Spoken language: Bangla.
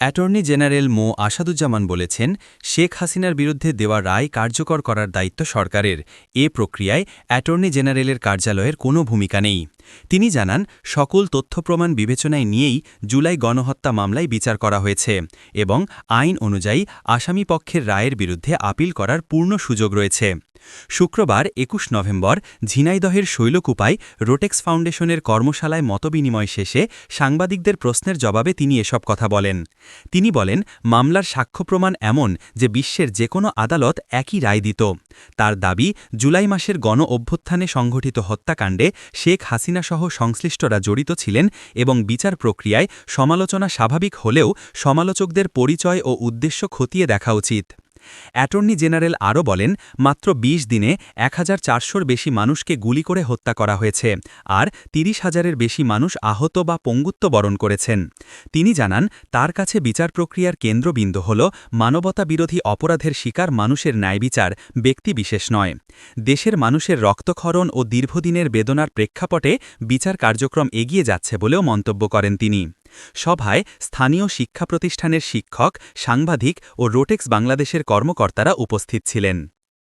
অ্যাটর্নি জেনারেল মো. আসাদুজ্জামান বলেছেন, শেখ হাসিনার বিরুদ্ধে দেওয়া রায় কার্যকর করার দায়িত্ব সরকারের। এ প্রক্রিয়ায় অ্যাটর্নি জেনারেলের কার্যালয়ের কোনো ভূমিকা নেই। তিনি জানান, সকল তথ্যপ্রমাণ বিবেচনায় নিয়েই জুলাই গণহত্যা মামলায় বিচার করা হয়েছে এবং আইন অনুযায়ী আসামি পক্ষের রায়ের বিরুদ্ধে আপিল করার পূর্ণ সুযোগ রয়েছে। শুক্রবার একুশ নভেম্বর ঝিনাইদহের শৈলকুপায় রোটেক্স ফাউন্ডেশনের কর্মশালায় মতবিনিময় শেষে সাংবাদিকদের প্রশ্নের জবাবে তিনি এসব কথা বলেন। তিনি বলেন, মামলার সাক্ষ্য প্রমাণ এমন যে বিশ্বের যে কোনো আদালত একই রায় দিত। তার দাবি, জুলাই মাসের গণ অভ্যুত্থানে সংঘটিত হত্যাকাণ্ডে শেখ হাসিনাসহ সংশ্লিষ্টরা জড়িত ছিলেন এবং বিচার প্রক্রিয়ায় সমালোচনা স্বাভাবিক হলেও সমালোচকদের পরিচয় ও উদ্দেশ্য খতিয়ে দেখা উচিত। অ্যাটর্নি জেনারেল আরও বলেন, মাত্র ২০ দিনে এক হাজার বেশি মানুষকে গুলি করে হত্যা করা হয়েছে, আর তিরিশ হাজারের বেশি মানুষ আহত বা পঙ্গুত্ব বরণ করেছেন। তিনি জানান, তার কাছে বিচার প্রক্রিয়ার কেন্দ্রবিন্দু হল মানবতা বিরোধী অপরাধের শিকার মানুষের ন্যায়বিচার ব্যক্তিবিশেষ নয়। দেশের মানুষের রক্তক্ষরণ ও দীর্ঘদিনের বেদনার প্রেক্ষাপটে বিচার কার্যক্রম এগিয়ে যাচ্ছে বলেও মন্তব্য করেন তিনি। সভায় স্থানীয় শিক্ষা প্রতিষ্ঠানের শিক্ষক সাংবাদিক ও রোটেক্স বাংলাদেশের কর্মকর্তারা উপস্থিত ছিলেন।